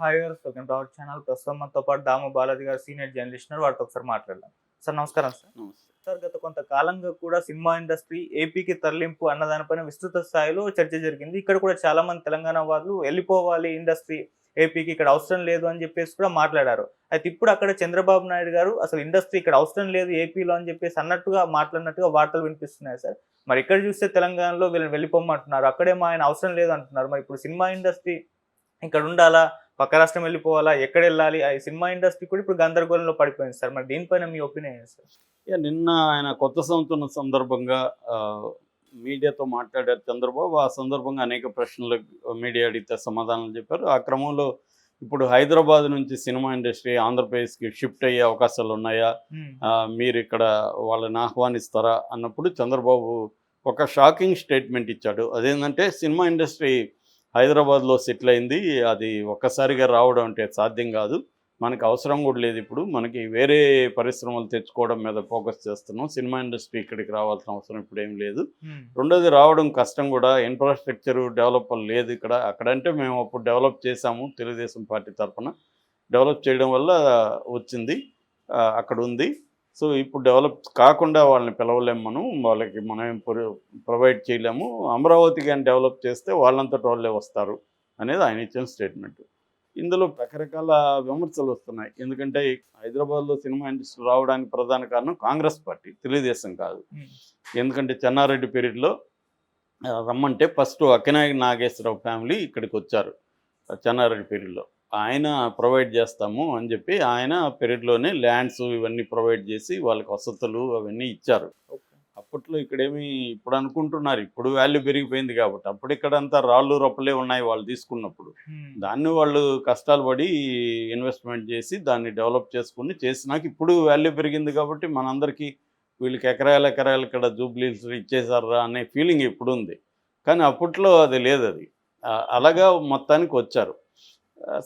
Hi గారు welcome to our channel ప్రస్తుతం మనతో పాటు దాము బాలాజీ గారు సీనియర్ జర్నలిస్ట్ వారితో ఒకసారి మాట్లాడదాం. సార్ నమస్కారం సార్. సార్ గత కొంతకాలంగా కూడా సినిమా ఇండస్ట్రీ ఏపీకి తరలింపు అన్న దానిపైన విస్తృత స్థాయిలో చర్చ జరిగింది. ఇక్కడ కూడా చాలా మంది తెలంగాణ వాళ్ళు వెళ్ళిపోవాలి ఇండస్ట్రీ ఏపీకి ఇక్కడ అవసరం లేదు అని చెప్పేసి కూడా మాట్లాడారు. అయితే ఇప్పుడు అక్కడ చంద్రబాబు నాయుడు గారు అసలు ఇండస్ట్రీ ఇక్కడ అవసరం లేదు ఏపీలో అని చెప్పేసి అన్నట్టుగా మాట్లాడినట్టుగా వార్తలు వినిపిస్తున్నాయి సార్. మరి ఇక్కడ చూస్తే తెలంగాణలో వీళ్ళని వెళ్ళిపోమంటున్నారు. అక్కడేమో ఆయన అవసరం లేదు అంటున్నారు. మరి ఇప్పుడు సినిమా ఇండస్ట్రీ ఇక్కడ ఉండాలా? పక్క రాష్ట్రం వెళ్ళిపోవాలా? ఎక్కడ వెళ్ళాలి? ఆ సినిమా ఇండస్ట్రీ కూడా ఇప్పుడు గందరగోళంలో పడిపోయింది సార్. మరి దీనిపైన మీ ఒపీనియన్ సార్? ఇక నిన్న ఆయన కొత్త సంవత్సరం సందర్భంగా మీడియాతో మాట్లాడారు చంద్రబాబు. ఆ సందర్భంగా అనేక ప్రశ్నలు మీడియా అడిగితే సమాధానాలు చెప్పారు. ఆ క్రమంలో ఇప్పుడు హైదరాబాద్ నుంచి సినిమా ఇండస్ట్రీ ఆంధ్రప్రదేశ్కి షిఫ్ట్ అయ్యే అవకాశాలు ఉన్నాయా? మీరు ఇక్కడ వాళ్ళని ఆహ్వానిస్తారా? అన్నప్పుడు చంద్రబాబు ఒక షాకింగ్ స్టేట్మెంట్ ఇచ్చాడు. అదేంటంటే సినిమా ఇండస్ట్రీ హైదరాబాద్లో సెటిల్ అయింది అది ఒక్కసారిగా రావడం అంటే సాధ్యం కాదు. మనకి అవసరం కూడా లేదు ఇప్పుడు. మనకి వేరే పరిశ్రమలు తెచ్చుకోవడం మీద ఫోకస్ చేస్తున్నాం. సినిమా ఇండస్ట్రీ ఇక్కడికి రావాల్సిన అవసరం ఇప్పుడు ఏం లేదు. రెండోది రావడం కష్టం కూడా. ఇన్ఫ్రాస్ట్రక్చర్ డెవలప్ లేదు ఇక్కడ. అక్కడంటే మేము అప్పుడు డెవలప్ చేశాము తెలుగుదేశం పార్టీ తరఫున. డెవలప్ చేయడం వల్ల వచ్చింది. అక్కడ ఉంది. సో ఇప్పుడు డెవలప్ కాకుండా వాళ్ళని పిలవలేము మనం. వాళ్ళకి మనం ప్రొవైడ్ చేయలేము. అమరావతి కానీ డెవలప్ చేస్తే వాళ్ళంతట వాళ్ళే వస్తారు అనేది ఆయన ఇచ్చిన స్టేట్మెంట్. ఇందులో రకరకాల విమర్శలు వస్తున్నాయి. ఎందుకంటే హైదరాబాద్లో సినిమా ఇండస్ట్రీ రావడానికి ప్రధాన కారణం కాంగ్రెస్ పార్టీ తెలుగుదేశం కాదు. ఎందుకంటే చెన్నారెడ్డి పీరియడ్లో రమ్మంటే ఫస్ట్ అక్కినాయక నాగేశ్వరరావు ఫ్యామిలీ ఇక్కడికి వచ్చారు చెన్నారెడ్డి పీరియడ్లో ఆయన ప్రొవైడ్ చేస్తాము అని చెప్పి ఆయన పీరియడ్లోనే ల్యాండ్స్ ఇవన్నీ ప్రొవైడ్ చేసి వాళ్ళకి వసతులు అవన్నీ ఇచ్చారు. అప్పట్లో ఇక్కడేమి ఇప్పుడు అనుకుంటున్నారు. ఇప్పుడు వాల్యూ పెరిగిపోయింది కాబట్టి. అప్పుడు ఇక్కడంతా రాళ్ళు రొప్పలే ఉన్నాయి వాళ్ళు తీసుకున్నప్పుడు. దాన్ని వాళ్ళు కష్టాలు పడి ఇన్వెస్ట్మెంట్ చేసి దాన్ని డెవలప్ చేసుకుని చేసినాక ఇప్పుడు వాల్యూ పెరిగింది కాబట్టి మనందరికీ వీళ్ళకి ఎకరాలు ఎకరాలు ఇక్కడ జూబ్లీస్ ఇచ్చేసారా అనే ఫీలింగ్ ఇప్పుడు ఉంది కానీ అప్పట్లో అది లేదు అది. అలాగా మొత్తానికి వచ్చారు.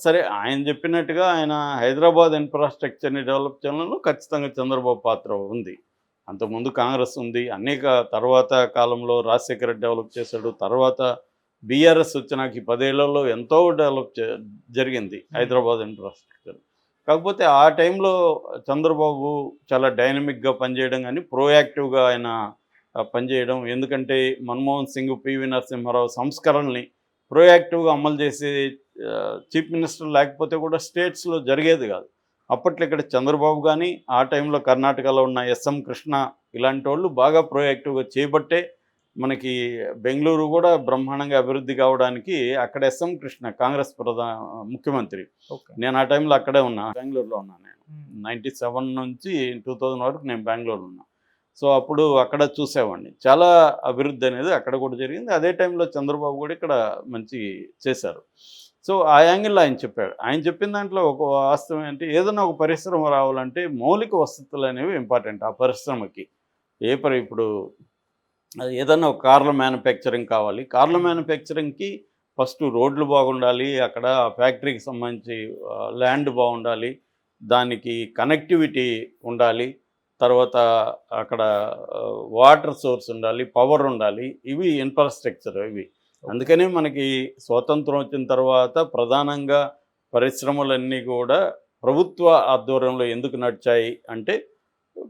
సరే ఆయన చెప్పినట్టుగా ఆయన హైదరాబాద్ ఇన్ఫ్రాస్ట్రక్చర్ని డెవలప్ చేయడంలో ఖచ్చితంగా చంద్రబాబు పాత్ర ఉంది. అంతకుముందు కాంగ్రెస్ ఉంది అనేక తర్వాత కాలంలో రాజశేఖర రెడ్డి డెవలప్ చేశాడు తర్వాత బీఆర్ఎస్ వచ్చినాక ఈ పదేళ్ళలో ఎంతో డెవలప్ చే- జరిగింది హైదరాబాద్ ఇన్ఫ్రాస్ట్రక్చర్. కాకపోతే ఆ టైంలో చంద్రబాబు చాలా డైనమిక్గా పనిచేయడం కానీ ప్రోయాక్టివ్గా ఆయన పనిచేయడం ఎందుకంటే మన్మోహన్ సింగ్ పివి నరసింహారావు సంస్కరణల్ని ప్రోయాక్టివ్గా అమలు చేసే చీఫ్ మినిస్టర్ లేకపోతే కూడా స్టేట్స్లో జరిగేది కాదు. అప్పట్లో ఇక్కడ చంద్రబాబు కానీ ఆ టైంలో కర్ణాటకలో ఉన్న ఎస్ఎం కృష్ణ ఇలాంటి వాళ్ళు బాగా ప్రోయాక్టివ్గా చేపట్టే మనకి బెంగళూరు కూడా బ్రహ్మాండంగా అభివృద్ధి కావడానికి అక్కడ ఎస్ఎం కృష్ణ కాంగ్రెస్ ప్రధాన ముఖ్యమంత్రి. ఓకే. నేను ఆ టైంలో అక్కడే ఉన్నా బెంగళూరులో ఉన్నా నేను. నైంటీ సెవెన్ నుంచి టూ థౌజండ్ వరకు నేను బెంగళూరు ఉన్నా. సో అప్పుడు అక్కడ చూసేవాడిని. చాలా అభివృద్ధి అనేది అక్కడ కూడా జరిగింది. అదే టైంలో చంద్రబాబు కూడా ఇక్కడ మంచి చేశారు. సో ఆ యాంగిల్లో ఆయన చెప్పాడు. ఆయన చెప్పిన దాంట్లో ఒక వాస్తవం ఏంటి? ఏదైనా ఒక పరిశ్రమ రావాలంటే మౌలిక వసతులు అనేవి ఇంపార్టెంట్ ఆ పరిశ్రమకి. ఏ పరి ఇప్పుడు ఏదైనా ఒక కార్ల మ్యానుఫ్యాక్చరింగ్ కావాలి. కార్ల మ్యానుఫ్యాక్చరింగ్కి ఫస్ట్ రోడ్లు బాగుండాలి అక్కడ ఫ్యాక్టరీకి సంబంధించి ల్యాండ్ బాగుండాలి దానికి కనెక్టివిటీ ఉండాలి తర్వాత అక్కడ వాటర్ సోర్స్ ఉండాలి పవర్ ఉండాలి ఇవి ఇన్ఫ్రాస్ట్రక్చర్ ఇవి. అందుకనే మనకి స్వాతంత్రం వచ్చిన తర్వాత ప్రధానంగా పరిశ్రమలన్నీ కూడా ప్రభుత్వ ఆధ్వర్యంలో ఎందుకు నడిచాయి అంటే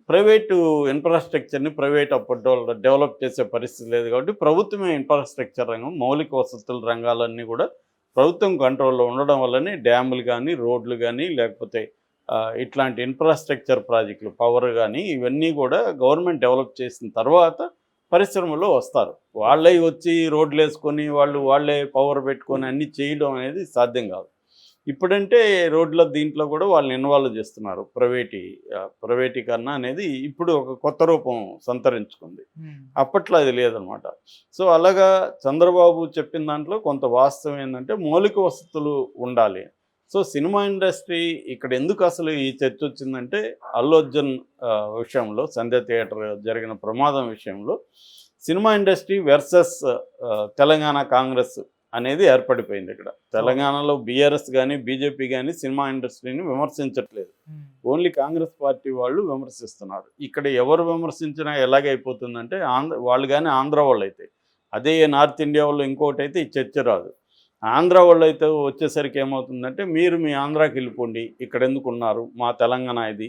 ప్రైవేటు ఇన్ఫ్రాస్ట్రక్చర్ని ప్రైవేట్ అప్పట్లో డెవలప్ చేసే పరిస్థితి లేదు కాబట్టి ప్రభుత్వమే ఇన్ఫ్రాస్ట్రక్చర్ రంగం మౌలిక వసతుల రంగాలన్నీ కూడా ప్రభుత్వం కంట్రోల్లో ఉండడం వల్లనే డ్యాములు కానీ రోడ్లు కానీ లేకపోతే ఇట్లాంటి ఇన్ఫ్రాస్ట్రక్చర్ ప్రాజెక్టులు పవర్ కానీ ఇవన్నీ కూడా గవర్నమెంట్ డెవలప్ చేసిన తర్వాత పరిశ్రమలో వస్తారు. వాళ్ళే వచ్చి రోడ్లు వేసుకొని వాళ్ళు వాళ్ళే పవర్ పెట్టుకొని అన్నీ చేయడం అనేది సాధ్యం కాదు. ఇప్పుడంటే రోడ్ల దీంట్లో కూడా వాళ్ళని ఇన్వాల్వ్ చేస్తున్నారు. ప్రైవేటీ ప్రైవేటీకరణ అనేది ఇప్పుడు ఒక కొత్త రూపం సంతరించుకుంది. అప్పట్లో అది లేదనమాట. సో అలాగా చంద్రబాబు చెప్పిన దాంట్లో కొంత వాస్తవం ఏంటంటే మౌలిక వసతులు ఉండాలి. సో సినిమా ఇండస్ట్రీ ఇక్కడ ఎందుకు అసలు ఈ చర్చ వచ్చిందంటే అల్లు అర్జున్ విషయంలో సంధ్య థియేటర్ జరిగిన ప్రమాదం విషయంలో cinema industry versus Telangana Congress అనేది ఏర్పడిపోయింది ఇక్కడ. తెలంగాణలో బీఆర్ఎస్ కానీ బీజేపీ కానీ సినిమా ఇండస్ట్రీని విమర్శించట్లేదు. ఓన్లీ కాంగ్రెస్ పార్టీ వాళ్ళు విమర్శిస్తున్నారు. ఇక్కడ ఎవరు విమర్శించినా ఎలాగైపోతుందంటే ఆంధ్ర వాళ్ళు కానీ ఆంధ్ర వాళ్ళు అయితే అదే నార్త్ ఇండియా వాళ్ళు ఇంకోటి అయితే ఈ చర్చ రాదు. ఆంధ్ర వాళ్ళు అయితే వచ్చేసరికి ఏమవుతుందంటే మీరు మీ ఆంధ్రాకి వెళ్ళిపోండి ఇక్కడ ఎందుకు ఉన్నారు మా తెలంగాణ ఇది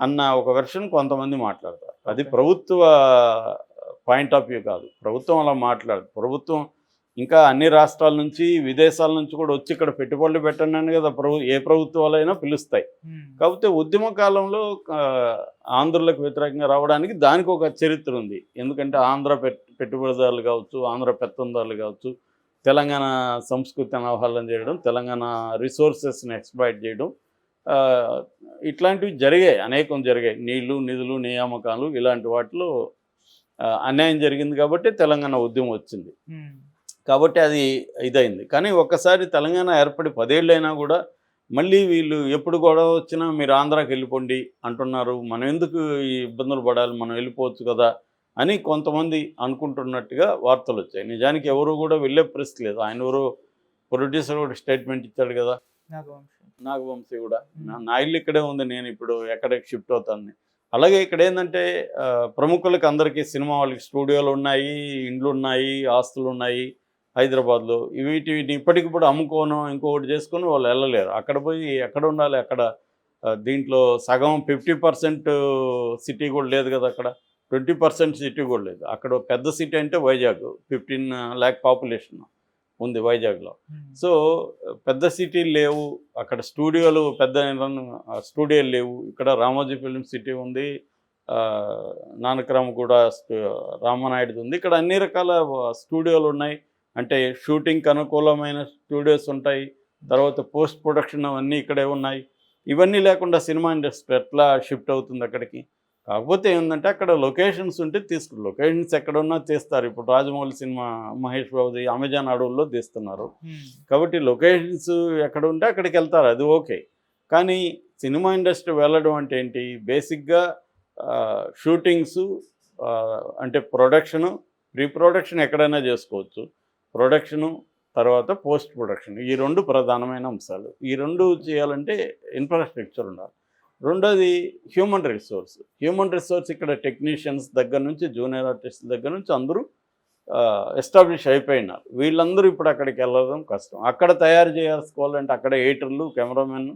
అన్న ఒక వెర్షన్ కొంతమంది మాట్లాడతారు. అది. ప్రభుత్వ పాయింట్ ఆఫ్ వ్యూ కాదు. ప్రభుత్వం అలా మాట్లాడదు. ప్రభుత్వం ఇంకా అన్ని రాష్ట్రాల నుంచి విదేశాల నుంచి కూడా వచ్చి ఇక్కడ పెట్టుబడులు పెట్టండి అని కదా ప్రభు ఏ ప్రభుత్వాలైనా పిలుస్తాయి. కాకపోతే ఉద్యమ కాలంలో ఆంధ్రులకు వ్యతిరేకంగా రావడానికి దానికి ఒక చరిత్ర ఉంది. ఎందుకంటే ఆంధ్ర పెట్ పెట్టుబడిదారులు కావచ్చు ఆంధ్ర పెత్తందారులు కావచ్చు తెలంగాణ సంస్కృతిని అవహేళన చేయడం తెలంగాణ రిసోర్సెస్ని ఎక్స్ప్లాయిట్ చేయడం ఇట్లాంటివి జరిగాయి అనేకం జరిగాయి. నీళ్ళు నిధులు నియామకాలు ఇలాంటి వాటిలో అన్యాయం జరిగింది కాబట్టి తెలంగాణ ఉద్యమం వచ్చింది. కాబట్టి అది ఇదైంది. కానీ ఒక్కసారి తెలంగాణ ఏర్పడి పదేళ్ళైనా కూడా మళ్ళీ వీళ్ళు ఎప్పుడు గొడవ వచ్చినా మీరు ఆంధ్రాకి వెళ్ళిపోండి అంటున్నారు. మనం ఎందుకు ఈ ఇబ్బందులు పడాలి? మనం వెళ్ళిపోవచ్చు కదా. అని కొంతమంది అనుకుంటున్నట్టుగా వార్తలు వచ్చాయి. నిజానికి ఎవరు కూడా వెళ్ళే పరిస్థితి లేదు. ఆయన ఎవరు ప్రొడ్యూసర్ కూడా స్టేట్మెంట్ ఇచ్చాడు కదా. నాగవంశి. నాగవంశీ కూడా. నా ఇల్లు ఇక్కడే ఉంది. నేను ఇప్పుడు ఎక్కడికి షిఫ్ట్ అవుతాను అలాగే ఇక్కడ ఏంటంటే ప్రముఖులకు అందరికీ సినిమా వాళ్ళకి స్టూడియోలు ఉన్నాయి ఇండ్లు ఉన్నాయి ఆస్తులు ఉన్నాయి హైదరాబాద్లో. వీటిని ఇప్పటికిప్పుడు అమ్ముకోను ఇంకొకటి చేసుకొని వాళ్ళు వెళ్ళలేరు. అక్కడ పోయి ఎక్కడ ఉండాలి? అక్కడ దీంట్లో సగం ఫిఫ్టీ పర్సెంట్ సిటీ కూడా లేదు కదా అక్కడ. ట్వంటీ పర్సెంట్ సిటీ కూడా లేదు. అక్కడ పెద్ద సిటీ అంటే వైజాగ్ ఫిఫ్టీన్ ల్యాక్ పాపులేషన్ ఉంది వైజాగ్లో. ఉమ్, సో పెద్ద సిటీలు లేవు. అక్కడ స్టూడియోలు పెద్ద స్టూడియోలు లేవు. ఇక్కడ రామోజీ ఫిల్మ్ సిటీ ఉంది. నానక్రామ్ కూడా రామనాయుడుది ఉంది. ఇక్కడ అన్ని రకాల స్టూడియోలు ఉన్నాయి. అంటే షూటింగ్కి అనుకూలమైన స్టూడియోస్ ఉంటాయి. తర్వాత పోస్ట్ ప్రొడక్షన్ అవన్నీ ఇక్కడే ఉన్నాయి. ఇవన్నీ లేకుండా సినిమా ఇండస్ట్రీ ఎట్లా షిఫ్ట్ అవుతుంది అక్కడికి? కాకపోతే ఏంటంటే అక్కడ లొకేషన్స్ ఉంటే తీసుకు లొకేషన్స్ ఎక్కడున్నా తీస్తారు. ఇప్పుడు రాజమౌళి సినిమా మహేష్ బాబుది అమెజాన్ అడవుల్లో తీస్తున్నారు. కాబట్టి లొకేషన్స్ ఎక్కడ ఉంటే అక్కడికి వెళ్తారు. అది ఓకే. కానీ సినిమా ఇండస్ట్రీ వెళ్ళడం అంటే ఏంటి? బేసిక్గా షూటింగ్స్ అంటే ప్రొడక్షను ప్రీ ప్రొడక్షన్ ఎక్కడైనా చేసుకోవచ్చు. ప్రొడక్షను తర్వాత పోస్ట్ ప్రొడక్షన్ ఈ రెండు ప్రధానమైన అంశాలు. ఈ రెండు చేయాలంటే ఇన్ఫ్రాస్ట్రక్చర్ ఉండాలి. రెండోది హ్యూమన్ రిసోర్స్ హ్యూమన్ రిసోర్స్ ఇక్కడ టెక్నీషియన్స్ దగ్గర నుంచి జూనియర్ ఆర్టిస్ట్ దగ్గర నుంచి అందరూ ఎస్టాబ్లిష్ అయిపోయినారు. వీళ్ళందరూ ఇప్పుడు అక్కడికి వెళ్ళడం కష్టం. అక్కడ తయారు చేసుకోవాలంటే అక్కడ ఎయిటర్లు కెమెరామెన్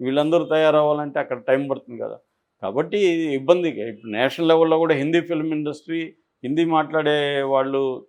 వీళ్ళందరూ తయారవ్వాలంటే అక్కడ టైం పడుతుంది కదా. కాబట్టి ఇది ఇబ్బంది ఇప్పుడు నేషనల్ లెవెల్లో కూడా హిందీ ఫిల్మ్ ఇండస్ట్రీ హిందీ మాట్లాడే వాళ్ళు